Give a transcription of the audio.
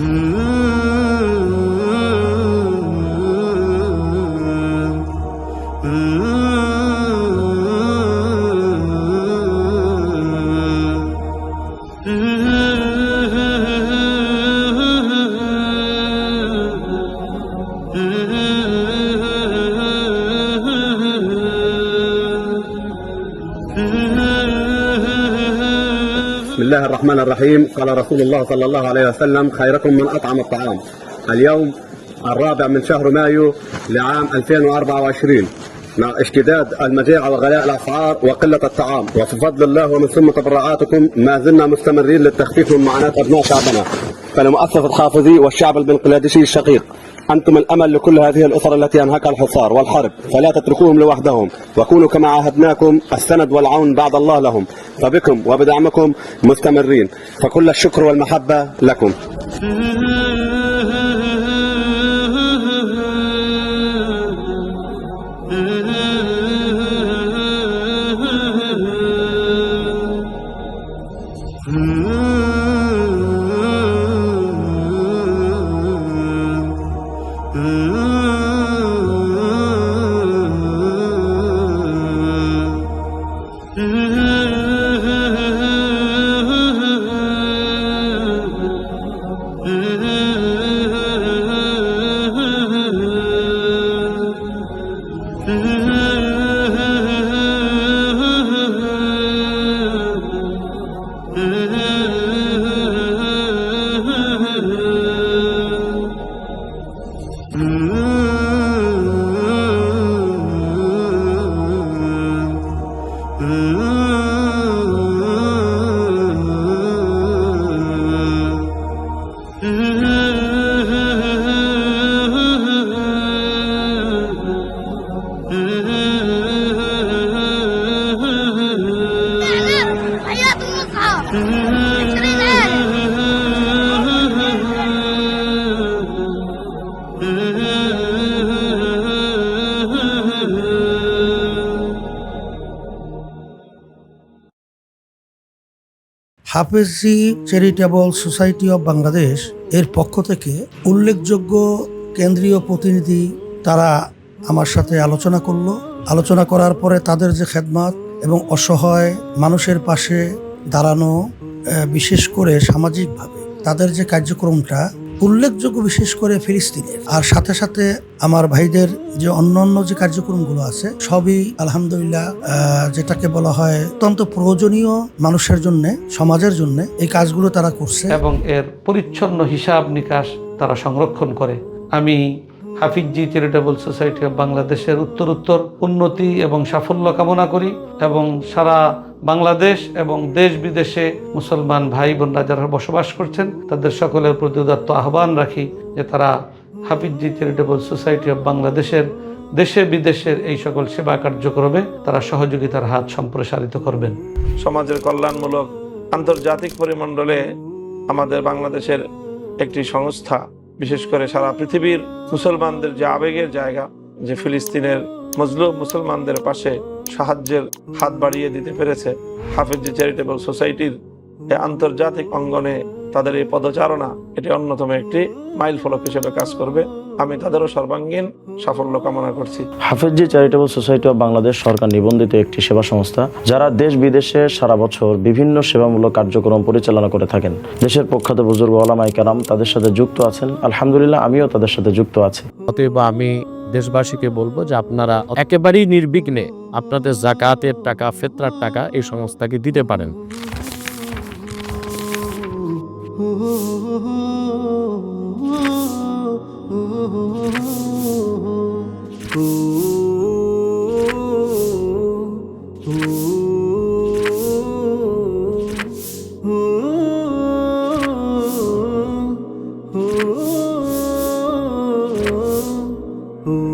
Mm-hmm. mm-hmm. mm-hmm. الله الرحمن الرحيم. قال رسول الله صلى الله عليه وسلم خيركم من أطعم الطعام. اليوم الرابع من شهر مايو لعام 2024 مع اشتداد المجاعة وغلاء الأسعار وقلة الطعام. وفي فضل الله ومن ثم تبرعاتكم ما زلنا مستمرين للتخفيف من معاناة أبناء شعبنا. فلمؤسسة حافظي والشعب البنغلاديشي الشقيق أنتم الأمل لكل هذه الأسر التي أنهكها الحصار والحرب فلا تتركوهم لوحدهم وكونوا كما عاهدناكم السند والعون بعد الله لهم فبكم وبدعمكم مستمرين فكل الشكر والمحبة لكم. 嗯。Hafezi charitable society of Bangladesh এর পক্ষ থেকে উল্লেখযোগ্য কেন্দ্রীয় প্রতিনিধি তারা আমার সাথে আলোচনা করল। আলোচনা করার পরে তাদের যে খেদমত এবং অসহায় মানুষের পাশে দাঁড়ানো বিশেষ করে সামাজিকভাবে। তাদের যে কার্যক্রমটা উল্লেখযোগ্য বিশেষ করে ফিলিস্তিনের। আর সাথে সাথে আমার ভাইদের যে অন্যান্য যে কার্যক্রমগুলো আছে, সবই আলহামদুলিল্লাহ যেটাকে বলা হয় অত্যন্ত প্রয়োজনীয় মানুষের জন্য, সমাজের জন্য এই কাজগুলো তারা করছে। এবং এর পরিচ্ছন্ন হিসাব নিকাশ তারা সংরক্ষণ করে। আমি হাফিজি চ্যারিটেবল সোসাইটি অফ বাংলাদেশের উত্তরোত্তর উন্নতি এবং সাফল্য কামনা করি এবং সারা বাংলাদেশ এবং দেশ বিদেশে মুসলমান ভাই বোনরা যারা বসবাস করছেন, তাদের সকলের প্রতি উদাত্ত আহ্বান রাখি যে তারা হাফিজি চ্যারিটেবল সোসাইটি অফ বাংলাদেশের দেশে বিদেশের এই সকল সেবা কার্যক্রমে তারা সহযোগিতার হাত সম্প্রসারিত করবেন। সমাজের কল্যাণমূলক আন্তর্জাতিক পরিমণ্ডলে আমাদের বাংলাদেশের একটি সংস্থা, বিশেষ করে সারা পৃথিবীর মুসলমানদের যে আবেগের জায়গা, যে ফিলিস্তিনের মজলুম মুসলমানদের পাশে সাহায্যের হাত বাড়িয়ে দিতে পেরেছে হাফিজ চ্যারিটেবল সোসাইটির আন্তর্জাতিক অঙ্গনে তাদের এই পদচারণা। এটি অন্যতম একটি মাইল ফলক হিসেবে কাজ করবে। আমি তাদেরও সর্বাঙ্গীন সাফল্য কামনা করছি। Hafezi charitable society of Bangladesh সরকার নিবন্ধিত একটি সেবা সংস্থা যারা দেশ বিদেশে সারা বছর বিভিন্ন সেবামূলক কার্যক্রম পরিচালনা করে থাকেন। দেশের প্রখ্যাত বুজুর্গ ওলামাই কারাম তাদের সাথে যুক্ত আছেন। আলহামদুলিল্লাহ আমিও তাদের সাথে যুক্ত আছি। অতএব আমি দেশবাসীকে বলব যে আপনারা একেবারেই নির্বিঘ্নে আপনাদের জাকাতের টাকা ফেতরার টাকা এই সংস্থাকে দিতে পারেন Oh